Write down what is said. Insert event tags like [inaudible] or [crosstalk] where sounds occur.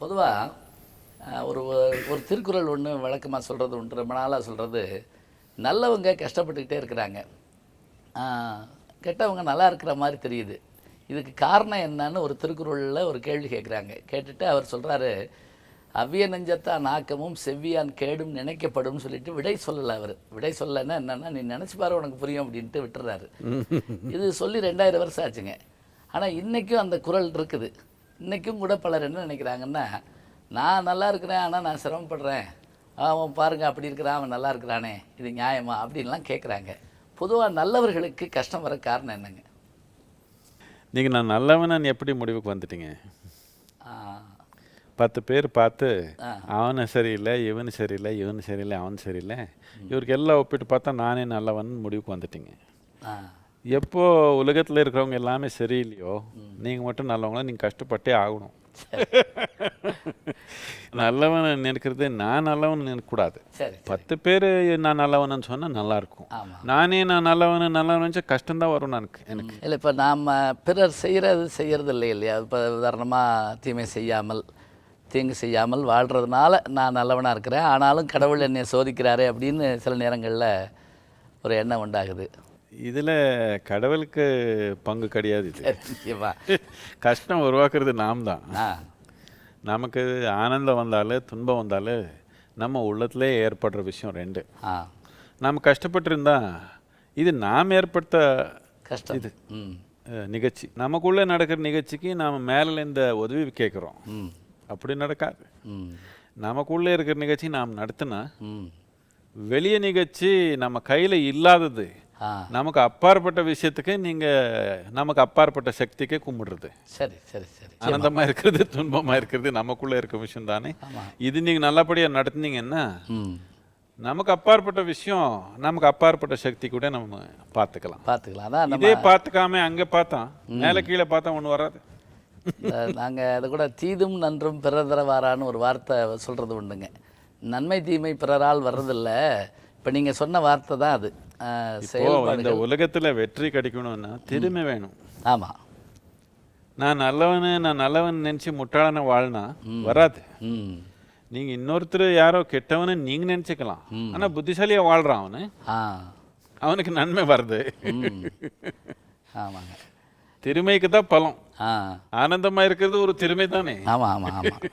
பொதுவாக ஒரு ஒரு திருக்குறள் ஒன்று வழக்கமாக சொல்கிறது ஒன்று ரொம்ப நாளாக சொல்கிறது நல்லவங்க கஷ்டப்பட்டுக்கிட்டே இருக்கிறாங்க. கெட்டவங்க நல்லா இருக்கிற மாதிரி தெரியுது. இதுக்கு காரணம் என்னன்னு ஒரு திருக்குறளில் ஒரு கேள்வி கேட்குறாங்க கேட்டுட்டு அவர் சொல்கிறாரு அவ்விய நெஞ்சத்தான் நாக்கமும் செவ்வியான் கேடும் நினைக்கப்படும் சொல்லிட்டு விடை சொல்லலை அவர். விடை சொல்லலைன்னா என்னென்னா நீ நினச்சி பாரு உனக்கு புரியும் அப்படின்ட்டு விட்டுறாரு. இது சொல்லி ரெண்டாயிரம் வருஷம் ஆச்சுங்க. ஆனால் இன்றைக்கும் அந்த குரல் இருக்குது. இன்றைக்கும் கூட பலர் என்ன நினைக்கிறாங்கன்னா நான் நல்லா இருக்கிறேன் ஆனால் நான் சிரமப்படுறேன். அவன் பாருங்க அப்படி இருக்கிறான் அவன் நல்லா இருக்கிறானே. இது நியாயமா? அப்படின்லாம் கேட்குறாங்க பொதுவாக நல்லவர்களுக்கு கஷ்டம் வர காரணம் என்னங்க? நீங்கள் நான் நல்லவனு எப்படி முடிவுக்கு வந்துட்டீங்க? பத்து பேர் பார்த்து. அவனு சரியில்லை இவனு சரியில்லை இவனு சரியில்லை அவன் சரியில்லை. இவருக்கு எல்லாம் ஒப்பிட்டு பார்த்தா நானே நல்லவன் முடிவுக்கு வந்துட்டீங்க. ஆ, எப்போ உலகத்தில் இருக்கிறவங்க எல்லாமே சரியில்லையோ நீங்கள் மட்டும் நல்லவங்கள நீங்கள் கஷ்டப்பட்டே ஆகணும். [laughs] நல்லவன் நினைக்கிறது நான் நல்லவன் நினைக்கக்கூடாது. சரி பத்து பேர் நான் நல்லவன்னு சொன்னால் நல்லா இருக்கும். ஆமாம் நானே நான் நல்லவனு நல்லவன் நினச்சா கஷ்டம்தான் வரும் எனக்கு. எனக்கு இல்லை இப்போ நாம் பிறர் செய்கிறது செய்கிறது இல்லை இல்லையா? இப்போ உதாரணமாக தீமை செய்யாமல் தீங்கு செய்யாமல் வாழ்கிறதுனால நான் நல்லவனாக இருக்கிறேன். ஆனாலும் கடவுள் என்னை சோதிக்கிறாரே அப்படின்னு சில நேரங்களில் ஒரு எண்ணம் உண்டாகுது. இதில் கடவுளுக்கு பங்கு கிடையாது இது. கஷ்டம் உருவாக்குறது நாம் தான் ஆ. நமக்கு ஆனந்தம் வந்தாலும் துன்பம் வந்தாலும் நம்ம உள்ளத்திலே ஏற்படுற விஷயம் ரெண்டு. ஆ. நாம் கஷ்டப்பட்டிருந்தா இது நாம் ஏற்படுத்த கஷ்டம். இது. நிகழ்ச்சி. நமக்குள்ளே நடக்கிற நிகழ்ச்சிக்கு நாம் மேலே இந்த உதவி கேட்குறோம். ம். அப்படி நடக்காது. ம். நமக்குள்ளே இருக்கிற நிகழ்ச்சி நாம் நடத்தினா ம். வெளிய நிகழ்ச்சி நம்ம கையில் இல்லாதது நமக்கு அப்பாற்பட்ட விஷயத்துக்கு நீங்கள் நமக்கு அப்பாற்பட்ட சக்திக்கு கும்பிடுறது. சரி சரி சரி. ஆனந்தமா இருக்கிறது துன்பமா இருக்கிறது நமக்குள்ள இருக்க விஷயம் தானே. இது நீங்க நல்லபடியா நடத்துனீங்கன்னா நமக்கு அப்பாற்பட்ட விஷயம் நமக்கு அப்பாற்பட்ட சக்தி கூட நம்ம பார்த்துக்கலாம். பார்த்துக்கலாம். அதான் இதே பார்த்துக்காம அங்க பார்த்தோம் மேல கீழே பார்த்தா ஒண்ணு வராது. நாங்கள் அது கூட தீதும் நன்றும் பிறர் தரவாரான்னு ஒரு வார்த்தை சொல்கிறது உண்டுங்க. நன்மை தீமை பிறரால் வர்றதில்ல. இப்போ நீங்கள் சொன்ன வார்த்தை தான் அது. இந்த உலகத்துல வெற்றி கிடைக்கணும்னா திறமை வேணும். ஆமாம் நான் நல்லவனு நான் நல்லவன் நினைச்சு முட்டாளன வாழ்னா வராது. நீங்க இன்னொருத்தர் யாரோ கெட்டவனு நீங்க நினைச்சுக்கலாம். ஆனா புத்திசாலியா வாழ்றான் அவனு. அவனுக்கு நன்மை வருது. ஆமாங்க. திறமைக்கு தான் பலம் ஆனந்தமா இருக்கிறது ஒரு திறமை தானே ஆமாம் ஆமாம் ஆமாம்